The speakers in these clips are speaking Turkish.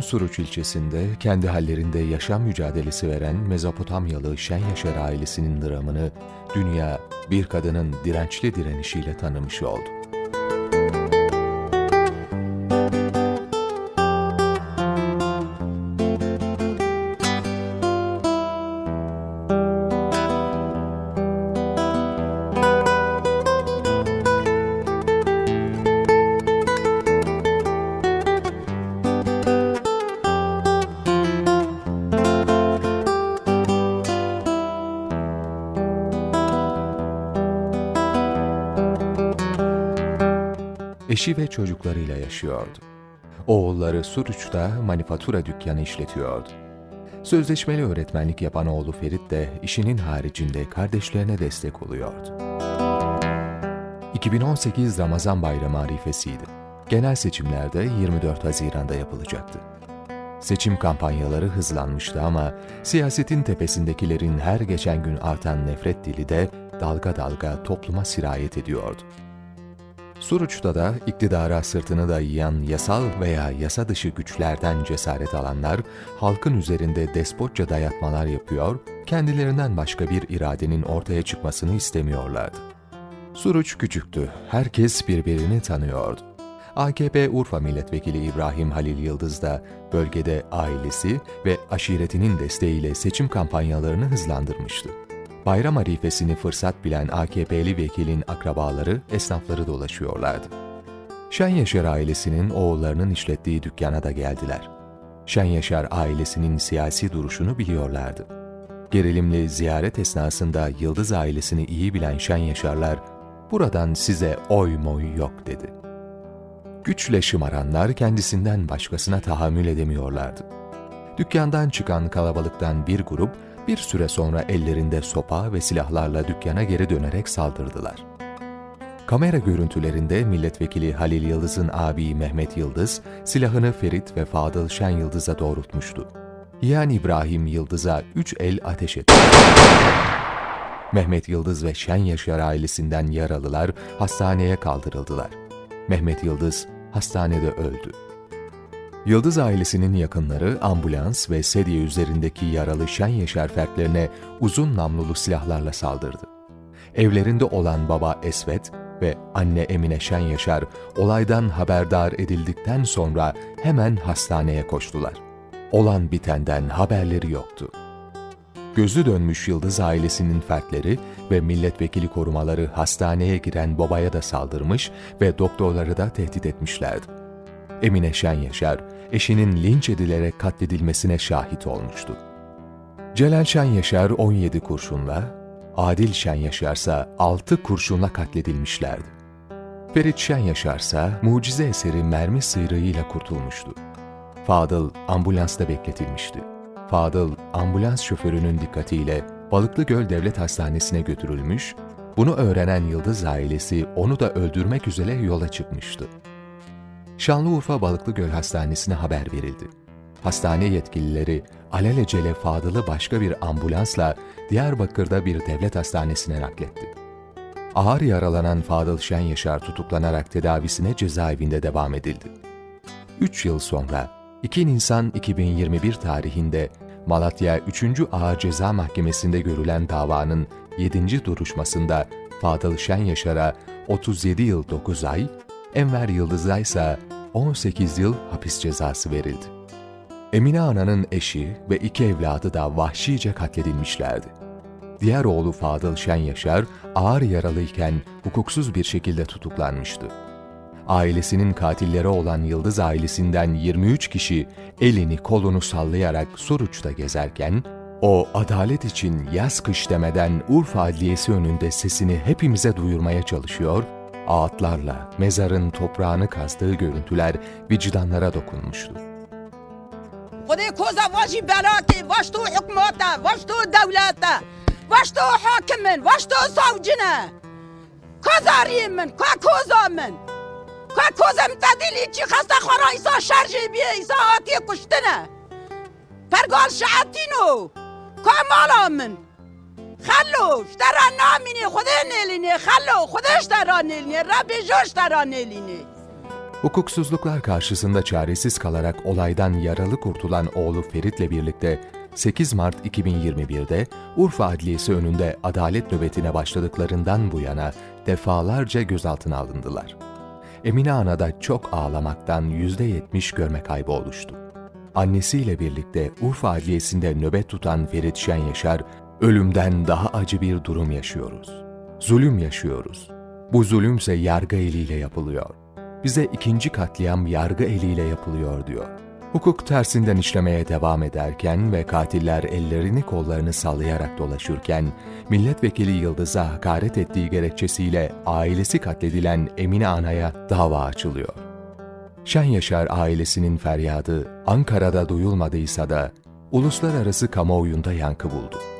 Suruç ilçesinde kendi hallerinde yaşam mücadelesi veren Mezopotamyalı Şen Yaşar ailesinin dramını dünya bir kadının dirençli direnişiyle tanımış oldu. Eşi ve çocuklarıyla yaşıyordu. Oğulları Suruç'ta manifatura dükkanı işletiyordu. Sözleşmeli öğretmenlik yapan oğlu Ferit de işinin haricinde kardeşlerine destek oluyordu. 2018 Ramazan Bayramı arifesiydi. Genel seçimlerde 24 Haziran'da yapılacaktı. Seçim kampanyaları hızlanmıştı ama siyasetin tepesindekilerin her geçen gün artan nefret dili de dalga dalga topluma sirayet ediyordu. Suruç'ta da iktidara sırtını dayayan yasal veya yasa dışı güçlerden cesaret alanlar halkın üzerinde despotça dayatmalar yapıyor, kendilerinden başka bir iradenin ortaya çıkmasını istemiyorlardı. Suruç küçüktü, herkes birbirini tanıyordu. AKP Urfa Milletvekili İbrahim Halil Yıldız da bölgede ailesi ve aşiretinin desteğiyle seçim kampanyalarını hızlandırmıştı. Bayram arifesini fırsat bilen AKP'li vekilin akrabaları, esnafları dolaşıyorlardı. Şen Yaşar ailesinin oğullarının işlettiği dükkana da geldiler. Şen Yaşar ailesinin siyasi duruşunu biliyorlardı. Gerilimli ziyaret esnasında Yıldız ailesini iyi bilen Şen Yaşarlar, buradan size oy moy yok dedi. Güçle şımaranlar kendisinden başkasına tahammül edemiyorlardı. Dükkandan çıkan kalabalıktan bir grup bir süre sonra ellerinde sopa ve silahlarla dükkana geri dönerek saldırdılar. Kamera görüntülerinde milletvekili Halil Yıldız'ın abi Mehmet Yıldız silahını Ferit ve Fadıl Şen Yıldız'a doğrultmuştu. Yeğen İbrahim Yıldız'a üç el ateş etti. Mehmet Yıldız ve Şen Yaşar ailesinden yaralılar hastaneye kaldırıldılar. Mehmet Yıldız hastanede öldü. Yıldız ailesinin yakınları ambulans ve sedye üzerindeki yaralı Şen Yaşar fertlerine uzun namlulu silahlarla saldırdı. Evlerinde olan baba Esvet ve anne Emine Şen Yaşar olaydan haberdar edildikten sonra hemen hastaneye koştular. Olan bitenden haberleri yoktu. Gözü dönmüş Yıldız ailesinin fertleri ve milletvekili korumaları hastaneye giren babaya da saldırmış ve doktorları da tehdit etmişlerdi. Emine Şen Yaşar, eşinin linç edilerek katledilmesine şahit olmuştu. Celal Şen Yaşar 17 kurşunla, Adil Şen Yaşarsa 6 kurşunla katledilmişlerdi. Ferit Şen Yaşarsa mucize eseri mermi sıyrığıyla kurtulmuştu. Fadıl ambulansta bekletilmişti. Fadıl ambulans şoförünün dikkatiyle Balıklıgöl Devlet Hastanesi'ne götürülmüş, bunu öğrenen Yıldız ailesi onu da öldürmek üzere yola çıkmıştı. Şanlıurfa Balıklıgöl Hastanesi'ne haber verildi. Hastane yetkilileri alelacele Fadıl'ı başka bir ambulansla Diyarbakır'da bir devlet hastanesine nakletti. Ağır yaralanan Fadıl Şen Yaşar tutuklanarak tedavisine cezaevinde devam edildi. 3 yıl sonra 2 Nisan 2021 tarihinde Malatya 3. Ağır Ceza Mahkemesi'nde görülen davanın 7. duruşmasında Fadıl Şen Yaşar'a 37 yıl 9 ay, Enver Yıldız'a ise 18 yıl hapis cezası verildi. Emine Ana'nın eşi ve iki evladı da vahşice katledilmişlerdi. Diğer oğlu Fadıl Şen Yaşar ağır yaralıyken hukuksuz bir şekilde tutuklanmıştı. Ailesinin katilleri olan Yıldız ailesinden 23 kişi elini kolunu sallayarak Suruç'ta gezerken, o adalet için yaz kış demeden Urfa Adliyesi önünde sesini hepimize duyurmaya çalışıyor ağıtlarla mezarın toprağını kazdığı görüntüler vicdanlara dokunmuştu. Xudê koza vajî berakê, vaş tu hikmata, vaş tu dewleta, vaş tu hakimin, savcine. Kozariyê min, ka koza min. Ka kozem tedilî çi xesta xwara îsa şerjê bîye, îsa hatiye kuştine. Pergal şeetîno, ka mala min. خلوش در نامینی خدا نلینی خلو خودش در نلینی ربی جوش در نلینی Hukuksuzluklar karşısında çaresiz kalarak olaydan yaralı kurtulan oğlu Ferit'le birlikte 8 Mart 2021'de Urfa Adliyesi önünde adalet nöbetine başladıklarından bu yana defalarca gözaltına alındılar. Emine Ana da çok ağlamaktan %70 görme kaybı oluştu. Annesiyle birlikte Urfa Adliyesi'nde nöbet tutan Ferit Şen Yaşar, ölümden daha acı bir durum yaşıyoruz. Zulüm yaşıyoruz. Bu zulümse yargı eliyle yapılıyor. Bize ikinci katliam yargı eliyle yapılıyor diyor. Hukuk tersinden işlemeye devam ederken ve katiller ellerini kollarını sallayarak dolaşırken, milletvekili Yıldız'a hakaret ettiği gerekçesiyle ailesi katledilen Emine Ana'ya dava açılıyor. Şen Yaşar ailesinin feryadı Ankara'da duyulmadıysa da uluslararası kamuoyunda yankı buldu.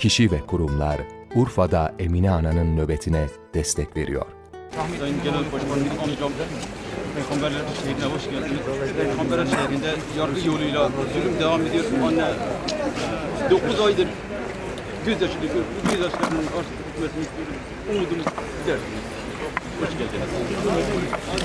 Kişi ve kurumlar Urfa'da Emine Ana'nın nöbetine destek veriyor. Sayın Genel Başkanım amcam Peygamberler şehrine hoş geldiniz. Peygamberler şehrinde yargı yoluyla zulüm devam ediyor. Anne 9 aydır gözyaşı döküyor. Bu gözyaşlarının artık istiyoruz. Umudumuz gidersiniz. Hoş geldiniz.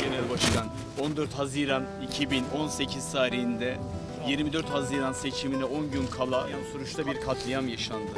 Genel Başkan 14 Haziran 2018 tarihinde 24 Haziran seçimine 10 gün kala Suruç'ta bir katliam yaşandı.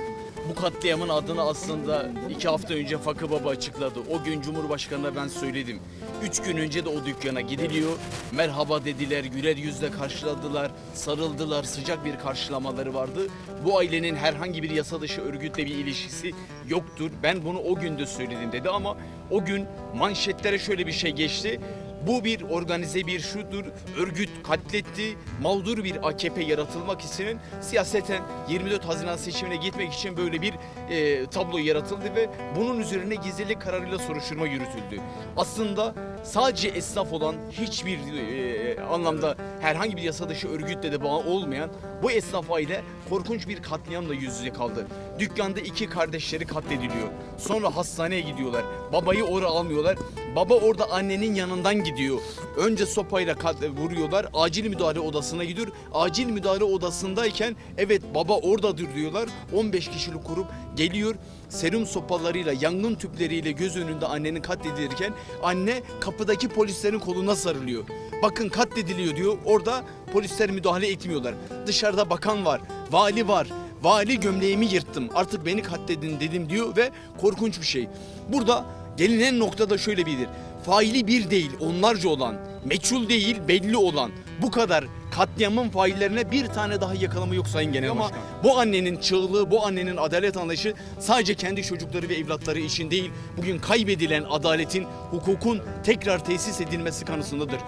Bu katliamın adını aslında iki hafta önce Fakı Baba açıkladı. O gün Cumhurbaşkanı'na ben söyledim. Üç gün önce de o dükkana gidiliyor. Merhaba dediler, güler yüzle karşıladılar, sarıldılar, sıcak bir karşılamaları vardı. Bu ailenin herhangi bir yasa dışı örgütle bir ilişkisi yoktur. Ben bunu o gün de söyledim dedi ama o gün manşetlere şöyle bir şey geçti. Bu bir organize bir şudur, örgüt katletti, mağdur bir AKP yaratılmak için siyaseten 24 Haziran seçimine gitmek için böyle bir e, tablo yaratıldı ve bunun üzerine gizlilik kararıyla soruşturma yürütüldü. Aslında sadece esnaf olan hiçbir e, anlamda herhangi bir yasa dışı örgütle de bağ olmayan bu esnaf aile korkunç bir katliamla yüz yüze kaldı. Dükkanda iki kardeşleri katlediliyor. Sonra hastaneye gidiyorlar. Babayı oraya almıyorlar. Baba orada annenin yanından gidiyor. Önce sopayla vuruyorlar. Acil müdahale odasına gidiyor. Acil müdahale odasındayken evet baba oradadır diyorlar. 15 kişilik grup geliyor. Serum sopalarıyla, yangın tüpleriyle göz önünde annenin katledilirken anne kapıdaki polislerin koluna sarılıyor. Bakın katlediliyor diyor. Orada polisler müdahale etmiyorlar. Dışarıda bakan var, vali var. Vali gömleğimi yırttım. Artık beni katledin dedim diyor ve korkunç bir şey. Burada gelinen noktada şöyle bilir. Faili bir değil, onlarca olan, meçhul değil, belli olan bu kadar katliamın faillerine bir tane daha yakalama yok Sayın Genel Ama bu annenin çığlığı, bu annenin adalet anlayışı sadece kendi çocukları ve evlatları için değil, bugün kaybedilen adaletin, hukukun tekrar tesis edilmesi kanısındadır.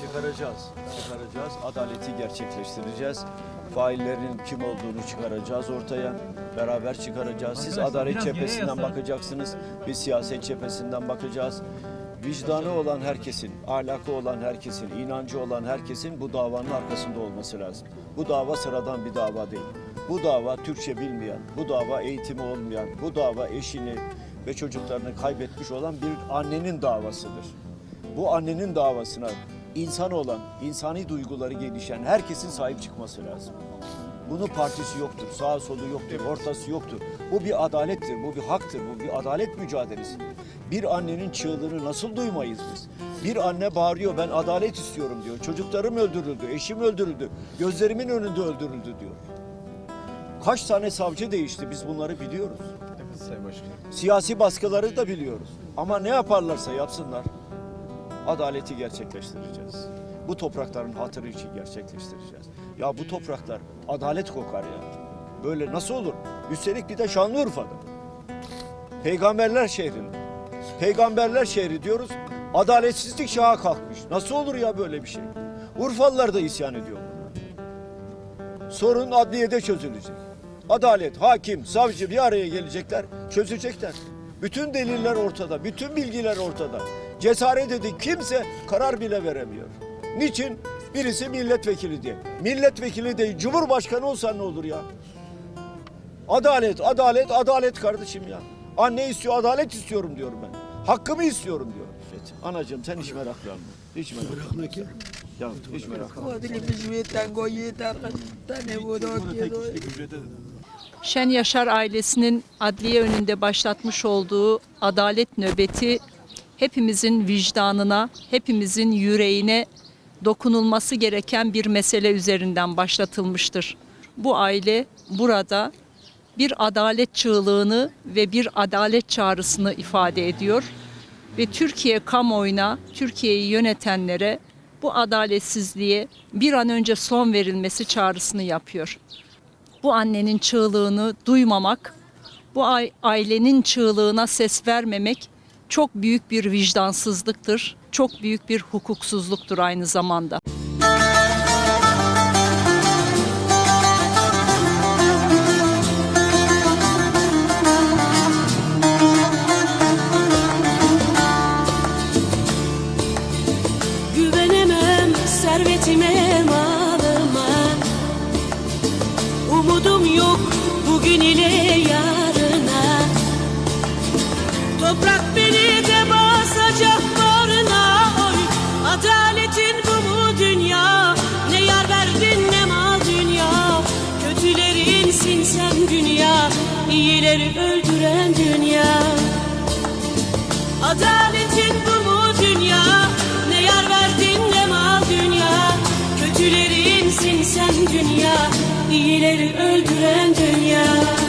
Çıkaracağız, çıkaracağız, adaleti gerçekleştireceğiz. Faillerin kim olduğunu çıkaracağız ortaya, beraber çıkaracağız. Siz adalet cephesinden bakacaksınız, biz siyaset cephesinden bakacağız. Vicdanı olan herkesin, ahlakı olan herkesin, inancı olan herkesin bu davanın arkasında olması lazım. Bu dava sıradan bir dava değil. Bu dava Türkçe bilmeyen, bu dava eğitimi olmayan, bu dava eşini ve çocuklarını kaybetmiş olan bir annenin davasıdır. Bu annenin davasına insan olan, insani duyguları gelişen herkesin sahip çıkması lazım. Bunun partisi yoktur, sağa solu yoktur, ortası yoktur. Bu bir adalettir, bu bir haktır, bu bir adalet mücadelesidir. Bir annenin çığlığını nasıl duymayız biz? Bir anne bağırıyor, ben adalet istiyorum diyor. Çocuklarım öldürüldü, eşim öldürüldü, gözlerimin önünde öldürüldü diyor. Kaç tane savcı değişti biz bunları biliyoruz. Siyasi baskıları da biliyoruz. Ama ne yaparlarsa yapsınlar adaleti gerçekleştireceğiz. Bu toprakların hatırı için gerçekleştireceğiz. Ya bu topraklar adalet kokar ya. Böyle nasıl olur? Üstelik bir de Şanlıurfa'da. Peygamberler şehrinde. Peygamberler şehri diyoruz. Adaletsizlik şaha kalkmış. Nasıl olur ya böyle bir şey? Urfalılar da isyan ediyor buna. Sorun adliyede çözülecek. Adalet, hakim, savcı bir araya gelecekler, çözecekler. Bütün deliller ortada, bütün bilgiler ortada cesaret edip kimse karar bile veremiyor. Niçin? Birisi milletvekili diye. Milletvekili değil, cumhurbaşkanı olsa ne olur ya? Adalet, adalet, adalet kardeşim ya. Anne istiyor, adalet istiyorum diyorum ben. Hakkımı istiyorum diyorum. Evet. Anacığım sen hiç meraklanma. Hiç meraklanma. Ya hiç meraklanma. Şen Yaşar ailesinin adliye önünde başlatmış olduğu adalet nöbeti hepimizin vicdanına, hepimizin yüreğine dokunulması gereken bir mesele üzerinden başlatılmıştır. Bu aile burada bir adalet çığlığını ve bir adalet çağrısını ifade ediyor ve Türkiye kamuoyuna, Türkiye'yi yönetenlere bu adaletsizliğe bir an önce son verilmesi çağrısını yapıyor bu annenin çığlığını duymamak, bu ai- ailenin çığlığına ses vermemek çok büyük bir vicdansızlıktır, çok büyük bir hukuksuzluktur aynı zamanda. Güvenemem servetime malıma. Umudum yok bugün ile yarına. Toprak İyileri öldüren dünya. Adaletin bu mu dünya. Ne yar verdin ne mal dünya. Kötülerinsin sen dünya. İyileri öldüren dünya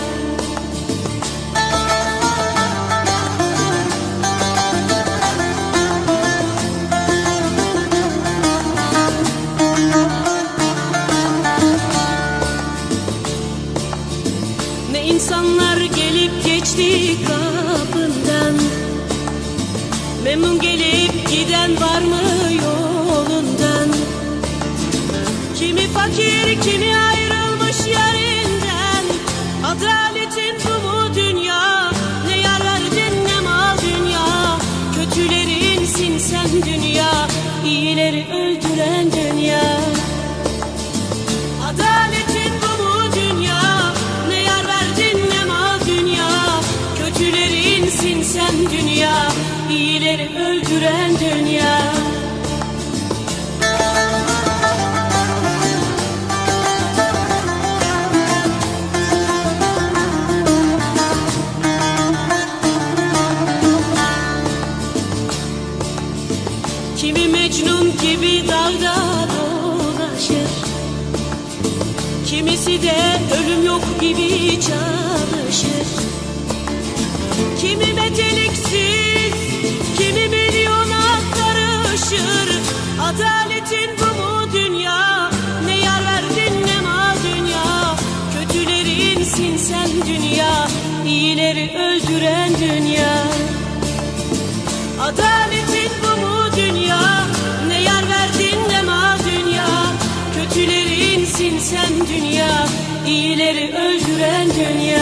Sen dünya İyileri öldüren dünya. Kimi Mecnun gibi dağda dolaşır Kimisi de ölüm yok gibi çalışır Kimi meteliksiz, kimi milyona karışır. Adaletin bu mu dünya, ne yar verdin ne mal dünya? Kötülerinsin sen dünya, iyileri öldüren dünya. Adaletin bu mu dünya? Ne yar verdin ne mal dünya? Kötülerinsin sen dünya İyileri öldüren dünya